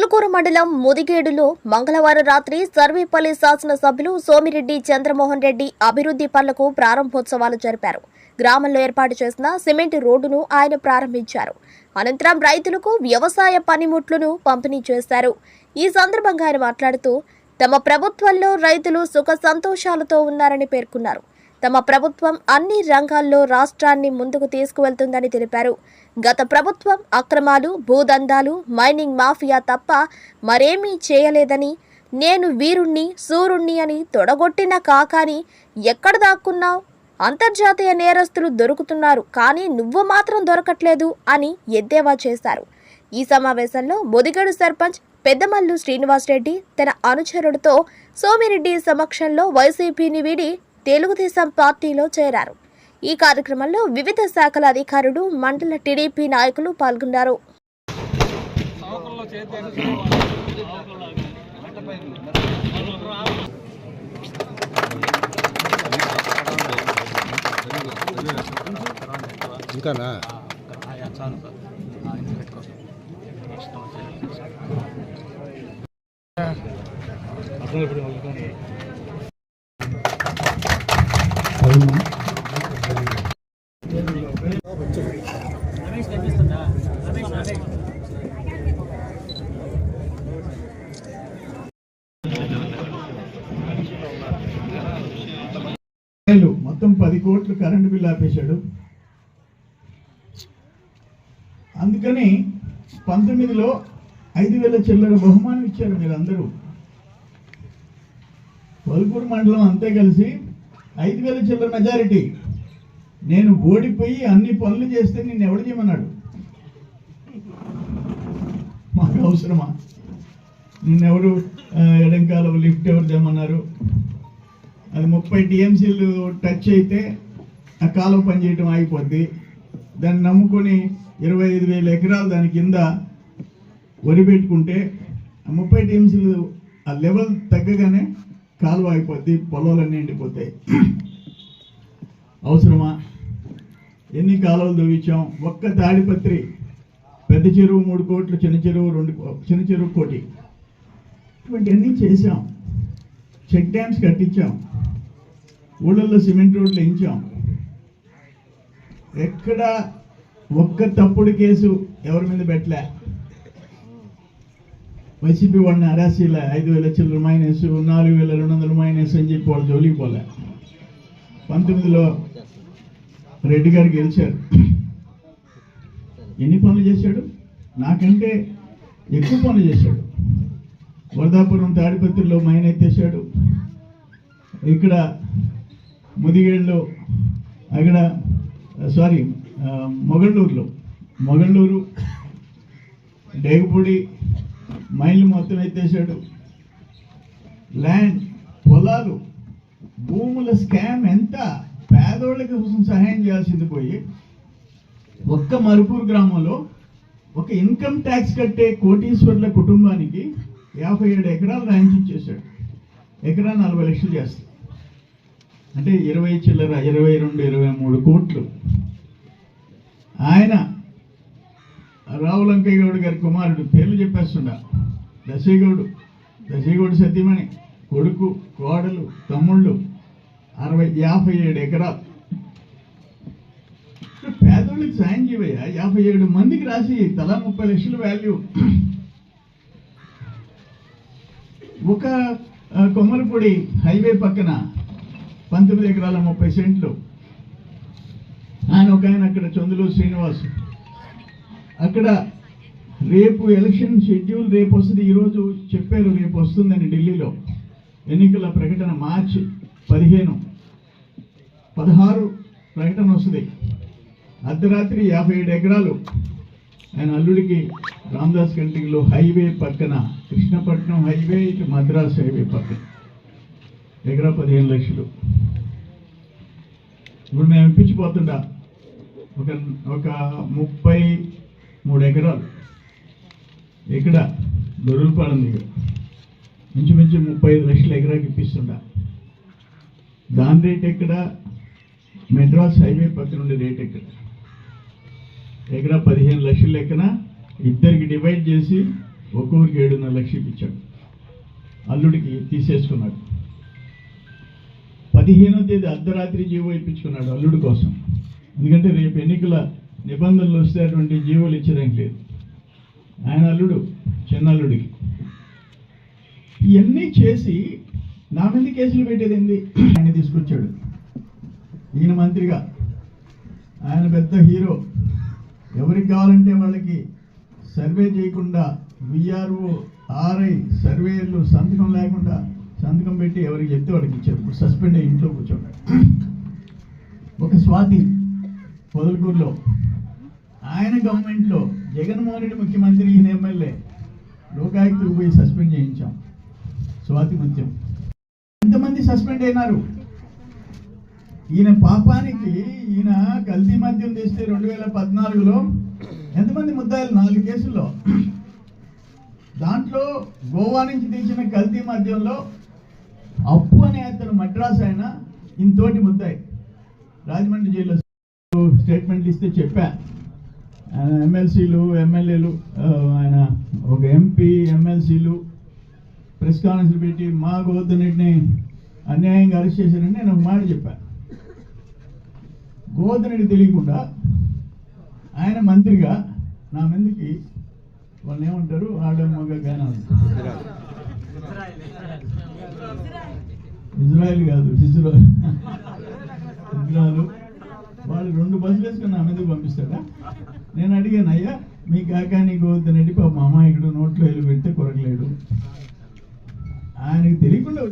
పొదలకూరు మండలం ముదిగేడులో మంగళవారం రాత్రి సర్వేపల్లి శాసనసభ్యులు సోమిరెడ్డి చంద్రమోహన్ రెడ్డి అభివృద్ధి పనులకు ప్రారంభోత్సవాలు జరిపారు. గ్రామంలో ఏర్పాటు చేసిన సిమెంట్ రోడ్డును ఆయన ప్రారంభించారు. అనంతరం రైతులకు వ్యవసాయ పనిముట్లను పంపిణీ చేశారు. ఈ సందర్భంగా ఆయన మాట్లాడుతూ తమ ప్రభుత్వంలో రైతులు సుఖ సంతోషాలతో ఉన్నారని పేర్కొన్నారు. తమ ప్రభుత్వం అన్ని రంగాల్లో రాష్ట్రాన్ని ముందుకు తీసుకువెళ్తుందని తెలిపారు. గత ప్రభుత్వం అక్రమాలు భూదందాలు మైనింగ్ మాఫియా తప్ప మరేమీ చేయలేదని నేను వీరుణ్ణి సూరుణ్ణి అని తొడగొట్టిన కాకాని ఎక్కడ దాక్కున్నావు? అంతర్జాతీయ నేరస్తులు దొరుకుతున్నారు కానీ నువ్వు మాత్రం దొరకట్లేదు అని ఎద్దేవా చేశారు. ఈ సమావేశంలో బొదిగడు సర్పంచ్ పెద్దమల్లు శ్రీనివాసరెడ్డి తన అనుచరుడితో సోమిరెడ్డి సమక్షంలో వైసీపీని వీడి తెలుగుదేశం పార్టీలో చేరారు. ఈ కార్యక్రమంలో వివిధ శాఖల అధికారులు మండల టీడీపీ నాయకులు పాల్గొన్నారు. ఇంకానా మొత్తం పది కోట్లు కరెంటు బిల్లు ఆపేశాడు. అందుకని పంతొమ్మిదిలో ఐదు వేల చిల్లర బహుమానం ఇచ్చారు మీరందరూ. వల్కూరు మండలం అంతే కలిసి ఐదు వేల చిల్లర మెజారిటీ. నేను ఓడిపోయి అన్ని పనులు చేస్తే నిన్ను ఎవడు చేయమన్నాడు? మాకు అవసరమా? నిన్నెవరు ఎడంకాల ఎడంకాలం లిఫ్ట్ ఎవరు తెమ్మన్నారు? అది ముప్పై టీఎంసీలు టచ్ అయితే ఆ కాలువ పనిచేయటం ఆగిపోద్ది. దాన్ని నమ్ముకొని ఇరవై ఐదు వేల ఎకరాలు దాని కింద వరి పెట్టుకుంటే ముప్పై టీఎంసీలు ఆ లెవెల్ తగ్గగానే కాలువ అయిపోద్ది పొలాలన్నీ ఎండిపోతాయి. అవసరమా? ఎన్ని కాలువలు తవ్వించాం? ఒక్క తాడిపత్రి పెద్ద చెరువు మూడు కోట్లు చిన్న చెరువు రెండు చిన్న చెరువు కోటి. ఇటువంటివన్నీ చేసాం చెక్ డ్యామ్స్ కట్టించాం. ఊళ్ళల్లో సిమెంట్ రోడ్లు వేయించాం. ఎక్కడ ఒక్క తప్పుడు కేసు ఎవరి మీద పెట్టలే. వైసీపీ వాళ్ళని అరాసీల ఐదు వేల చిల్లర మైనస్ నాలుగు వేల రెండు వందల మైనస్ అని చెప్పి వాళ్ళు జోలికి పోలే. పంతొమ్మిదిలో రెడ్డి గారు గెలిచారు. ఎన్ని పనులు చేశాడు? నాకంటే ఎక్కువ పనులు చేశాడు. వరదాపురం తాడిపత్రిలో మైన ఎత్తేసాడు ఇక్కడ ముదిగేడులో అక్కడ సారీ మొగళ్ళూరులో. మొగళ్ళూరు డేగపూడి మైళ్ళు మొత్తం ఎత్తేసాడు ల్యాండ్ పొలాలు భూముల స్కామ్ ఎంత? పేదోళ్ళకి కోసం సహాయం చేయాల్సింది పోయి ఒక్క మరుపూరు గ్రామంలో ఒక ఇన్కమ్ ట్యాక్స్ కట్టే కోటీశ్వర్ల కుటుంబానికి యాభై ఏడు ఎకరాలు ర్యాంక్ ఇచ్చేసాడు ఎకరా నలభై లక్షలు చేస్తాడు. అంటే ఇరవై చిల్లర ఇరవై రెండు ఇరవై మూడు కోట్లు. ఆయన రావులంకయ్య గౌడ్ గారి కుమారుడు పేర్లు చెప్పేస్తుండ. దశగౌడు దశగౌడు సతీమణి. కొడుకు కోడలు తమ్ముళ్ళు. అరవై యాభై ఏడు ఎకరాలు. పేదోళ్ళకి సాయం చేయవయ్యా. యాభై ఏడు మందికి రాసి తలా ముప్పై లక్షల వాల్యూ ఒక ఆ, హైవే పక్కన పంతొమ్మిది ఎకరాల ముప్పై సెంట్లు. ఆయన ఒక ఆయన అక్కడ చందులు శ్రీనివాస్. అక్కడ రేపు ఎలక్షన్ షెడ్యూల్ రేపు వస్తుంది. ఈరోజు చెప్పారు రేపు వస్తుందని ఢిల్లీలో. ఎన్నికల ప్రకటన మార్చి పదిహేను. పదహారు ప్రకటన వస్తుంది. అర్ధరాత్రి యాభై ఏడు ఎకరాలు. ఆయన అల్లుడికి రామదాస్ కంటిలో హైవే పక్కన కృష్ణపట్నం హైవే ఇటు మద్రాస్ హైవే పక్కన. ఎకరా పదిహేను లక్షలు. ఇప్పుడు మేము ఇప్పించిపోతుండా. ఒక ఒక ముప్పై మూడు ఎకరాలు. ఇక్కడ దొరుకుపాడం దగ్గర. ఇంచుమించు ముప్పై ఐదు లక్షల ఎకరాకి ఇప్పిస్తుండ. దాని రేట్ ఎక్కడ? మెడ్రాస్ హైవే పక్కన ఉండే రేట్ ఎక్కడ? ఎకరా పదిహేను లక్షల లెక్కన ఇద్దరికి డివైడ్ చేసి ఒక్కొక్కరికి ఏడున్నర లక్షలు ఇచ్చాడు అల్లుడికి తీసేసుకున్నాడు. పదిహేనో తేదీ అర్ధరాత్రి జీవో ఇప్పించుకున్నాడు అల్లుడి కోసం. ఎందుకంటే రేపు ఎన్నికల నిబంధనలు వస్తే అటువంటి జీవులు ఇచ్చడానికి లేదు. ఆయన అల్లుడు చిన్నల్లుడికి. ఇవన్నీ చేసి నా మీద కేసులు పెట్టేది ఏంది ఆయన తీసుకొచ్చాడు. ఈయన మంత్రిగా. ఆయన పెద్ద హీరో. ఎవరికి కావాలంటే వాళ్ళకి సర్వే చేయకుండా విఆర్ఓ ఆర్ఐ సర్వేయర్లు సంతకం లేకుండా సంతకం పెట్టి ఎవరికి చెప్తే వాళ్ళకి ఇచ్చారు. సస్పెండ్ అయ్యి ఇంట్లో కూర్చోండి ఒక స్వాతి పొదలకూరులో ఆయన గవర్నమెంట్లో జగన్మోహన్ రెడ్డి ముఖ్యమంత్రి ఈయన ఎమ్మెల్యే. లోకాయుక్తకు పోయి సస్పెండ్ చేయించాం. స్వాతి ముత్యం ఎంతమంది సస్పెండ్ అయినారు? ఈయన పాపానికి ఈయన కల్తీ మద్యం తెస్తే రెండు వేల పద్నాలుగులో ఎంతమంది ముద్దాయిలు? నాలుగు కేసుల్లో. దాంట్లో గోవా నుంచి తీసిన కల్తీ మద్యంలో అప్పు అనే అతను మద్రాస్ ఆయన ఇంతోటి ముద్దాయి. రాజమండ్రి జైల్లో స్టేట్మెంట్లు ఇస్తే చెప్పా. ఎమ్మెల్సీలు ఎమ్మెల్యేలు ఆయన ఒక ఎంపీ ఎమ్మెల్సీలు ప్రెస్ కాన్ఫరెన్స్ పెట్టి మా గోవర్ధనరెడ్డిని అన్యాయంగా అరెస్ట్ చేశారని నేను ఒక మాట చెప్పాను గోవర్ధనరెడ్డి తెలియకుండా ఆయన మంత్రిగా నా మందికి వాళ్ళు ఏమంటారు? ఆడమ్మగా మగ ఇజ్రాయెల్ కాదు ఇజ్రాయల్. రెండు బస్సులు వేసుకుని నా మీదకి పంపిస్తాడా? నేను అడిగాను అయ్యా మీ కాకా నీ గోవర్ధనరెడ్డి పాప మా అమ్మాయికుడు నోట్లో వెళ్ళి పెడితే కొరకలేడు. ఆయనకు తెలియకుండా